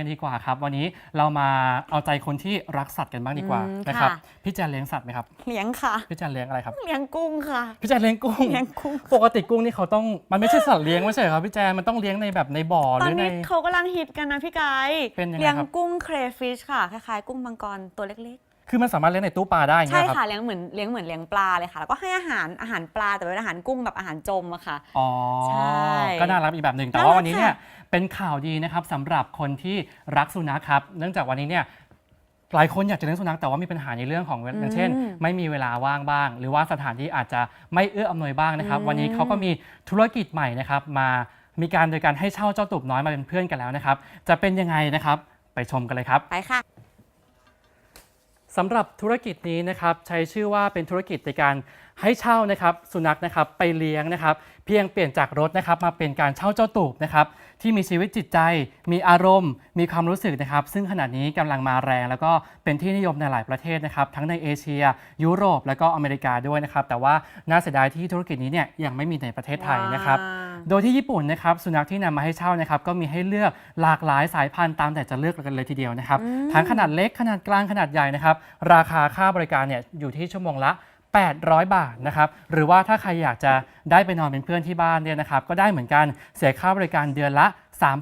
กันดีกว่าครับ วันนี้เรามาเอาใจคนที่รักสัตว์กันบ้างดีกว่าอืมนะครับค่ะ พี่แจนเลี้ยงสัตว์ไหมครับเลี้ยงค่ะ พี่แจนเลี้ยงอะไรครับเลี้ยงกุ้งค่ะ พี่แจนเลี้ยงกุ้ง เลี้ยงกุ้ง ปกติกุ้งนี่เขาต้องมันไม่ใช่สัตว์เลี้ยงไม่ใช่เหรอครับพี่แจนมันต้องเลี้ยงในแบบในบ่อหตอรืนอใน นี้เขากำลังฮิตกันนะพี่ไกด์เป็นยังไงเลี้ยงครับกุ้งเครฟิชค่ะ คล้ายๆ กุ้งมังกรตัวเล็ก คือมันสามารถเลี้ยงในตู้ปลาได้อย่างๆใช่เงี้ยครับค่ะเลี้ยงเหมือนเลี้ยงเหมือนเลี้ยงปลาเลยค่ะ แล้วก็ให้อาหารอาหารปลาแต่เป็นอาหารกุ้งแบบอาหารจมอะค่ะ อ๋อใช่ก็น่ารักอีกแบบหนึ่งแต่น่ารัว่ากวันนี้เนี่ยค่ะ เป็นข่าวดีนะครับสำหรับคนที่รักสุนัขครับ เนื่องจากวันนี้เนี่ยหลายคนอยากจะเลี้ยงสุนัขแต่ว่ามีปัญหาในเรื่องของอย่างเช่น ไม่มีเวลาว่างบ้าง หรือว่าสถานที่อาจจะไม่เอื้ออำนวยบ้างนะครับ วันนี้เขาก็มีธุรกิจใหม่นะครับมามีการโดยการให้เช่าเจ้าตูบน้อยมาเป็นเพื่อนกันแล้วนะครับ จะเป็นยังไงนะครับไปชมกันเลยครับ ไปค่ะ สำหรับธุรกิจนี้นะครับใช้ชื่อว่าเป็นธุรกิจในการให้เช่านะครับ สุนัขนะครับไปเลี้ยงนะครับ เพียงเปลี่ยนจากรถนะครับมาเป็นการเช่าเจ้าตูบนะครับ ที่มีชีวิตจิตใจ มีอารมณ์ มีความรู้สึกนะครับ ซึ่งขณะนี้กำลังมาแรง แล้วก็เป็นที่นิยมในหลายประเทศนะครับ ทั้งในเอเชีย ยุโรป แล้วก็อเมริกาด้วยนะครับ แต่ว่าน่าเสียดายที่ธุรกิจนี้เนี่ยยังไม่มีในประเทศไทยนะครับว้าวโดยที่ญี่ปุ่นนะครับสุนัขที่นำมาให้เช่านะครับก็มีให้เลือกหลากหลายสายพันธุ์ตามแต่จะเลือกกันเลยทีเดียวนะครับทั้งขนาดเล็กขนาดกลางขนาดใหญ่นะครับราคาค่าบริการเนี่ยอยู่ที่ชั่วโมงละ 800 บาทนะครับ หรือว่าถ้าใครอยากจะได้ไปนอนเป็นเพื่อนที่บ้านเนี่ยนะครับ ก็ได้เหมือนกันเสียค่าบริการเดือนละ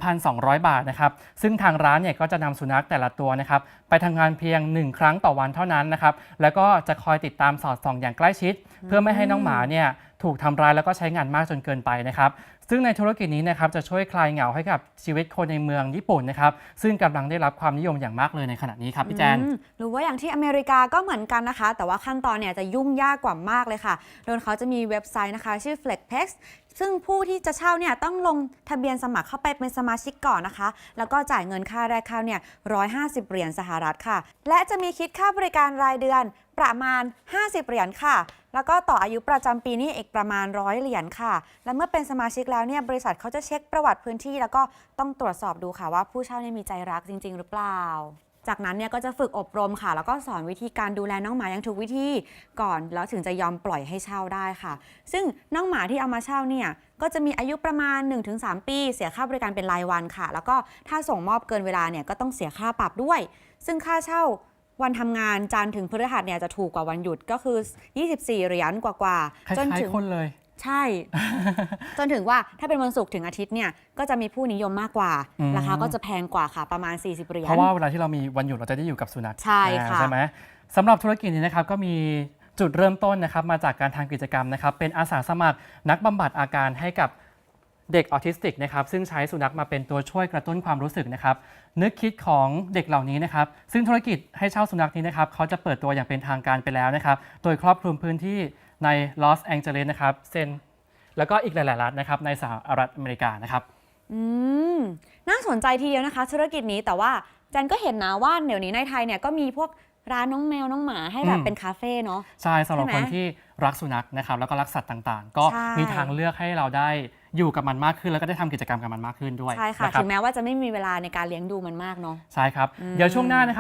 3,200 บาทนะครับ ซึ่งทางร้านเนี่ยก็จะนำสุนัขแต่ละตัวนะครับ ไปทำงานเพียง 1 ครั้งต่อวันเท่านั้นนะครับ แล้วก็จะคอยติดตามสอดส่องอย่างใกล้ชิด เพื่อไม่ให้น้องหมาเนี่ย ถูกทำร้ายแล้วก็ใช้งานมากจนเกินไปนะครับซึ่งในธุรกิจนี้นะครับจะช่วยคลายเหงาให้กับชีวิตคนในเมืองญี่ปุ่นนะครับซึ่งกำลังได้รับความนิยมอย่างมากเลยในขณะนี้ครับพี่แจนหรือว่าอย่างที่อเมริกาก็เหมือนกันนะคะ แต่ว่าขั้นตอนเนี่ยจะยุ่งยากกว่ามากเลยค่ะ โดยเขาจะมีเว็บไซต์นะคะ ชื่อ FlexPex ซึ่งผู้ที่จะเช่าเนี่ยต้องลงทะเบียนสมัครเข้าไปเป็นสมาชิกก่อนนะคะ แล้วก็จ่ายเงินค่าแรกเข้าเนี่ย150 เหรียญสหรัฐค่ะ และจะมีคิดค่าบริการรายเดือนประมาณ 50 เหรียญค่ะ แล้วก็ต่ออายุประจำปีนี่อีกประมาณร้อยเหรียญค่ะ และเมื่อเป็นสมาชิกแล้วเนี่ยบริษัทเขาจะเช็คประวัติพื้นที่ แล้วก็ต้องตรวจสอบดูค่ะว่าผู้เช่าเนี่ยมีใจรักจริง ๆ หรือเปล่า จากนั้นเนี่ยก็จะฝึกอบรมค่ะ แล้วก็สอนวิธีการดูแลน้องหมาอย่างถูกวิธีก่อนแล้วถึงจะยอมปล่อยให้เช่าได้ค่ะ ซึ่งน้องหมาที่เอามาเช่าเนี่ยก็จะมีอายุประมาณ 1-3 ปี เสียค่าบริการเป็นรายวันค่ะ แล้วก็ถ้าส่งมอบเกินเวลาเนี่ยก็ต้องเสียค่าปรับด้วย ซึ่งค่าเช่าวันทำงานจันทร์ถึงพฤหัสเนี่ยจะถูกกว่าวันหยุดก็คือ 24 เหรียญกว่าๆจนถึงคนเลย ใช่ จนถึงว่าถ้าเป็นวันศุกร์ถึงอาทิตย์เนี่ยก็จะมีผู้นิยมมากกว่า อืม ราคาก็จะแพงกว่าค่ะประมาณ 40เหรียญ เพราะว่าเวลาที่เรามีวันหยุดเราจะได้อยู่กับสุนัขใช่ค่ะอ่าใช่ไหมสำหรับธุรกิจนี้นะครับก็มีจุดเริ่มต้นนะครับมาจากการทำกิจกรรมนะครับเป็นอาสาสมัครนักบำบัดอาการให้กับเด็กออทิสติกนะครับซึ่งใช้สุนัขมาเป็นตัวช่วยกระตุ้นความรู้สึกนะครับนึกคิดของเด็กเหล่านี้นะครับซึ่งธุรกิจให้เช่าสุนัขนี้นะครับเขาจะเปิดตัวอย่างเป็นทางการไปแล้วนะครับโดยครอบคลุมพื้นที่ ในลอสแองเจลิสนะครับเซนแล้วก็อีกหลาย ๆ รัฐนะครับในสหรัฐอเมริกานะครับอืมน่าสนใจทีเดียวนะคะ ธุรกิจนี้แต่ว่าจันก็เห็นนะว่าเดี๋ยวนี้ในไทยเนี่ยก็มีพวกร้านน้องแมวน้องหมาให้แบบอืมเป็นคาเฟ่เนาะใช่สำหรับใช่ไหมคนที่รักสุนัขนะครับแล้วก็รักสัตว์ต่างๆ ก็ใช่มีทางเลือกให้เราได้อยู่กับมันมากขึ้น แล้วก็ได้ทำกิจกรรมกับมันมากขึ้นด้วยใช่ค่ะนรับถึงแม้ว่าจะไม่มีเวลาในการเลี้ยงดูมันมากเนาะใช่ครับอืมเดี๋ยวช่วงหน้านะครับ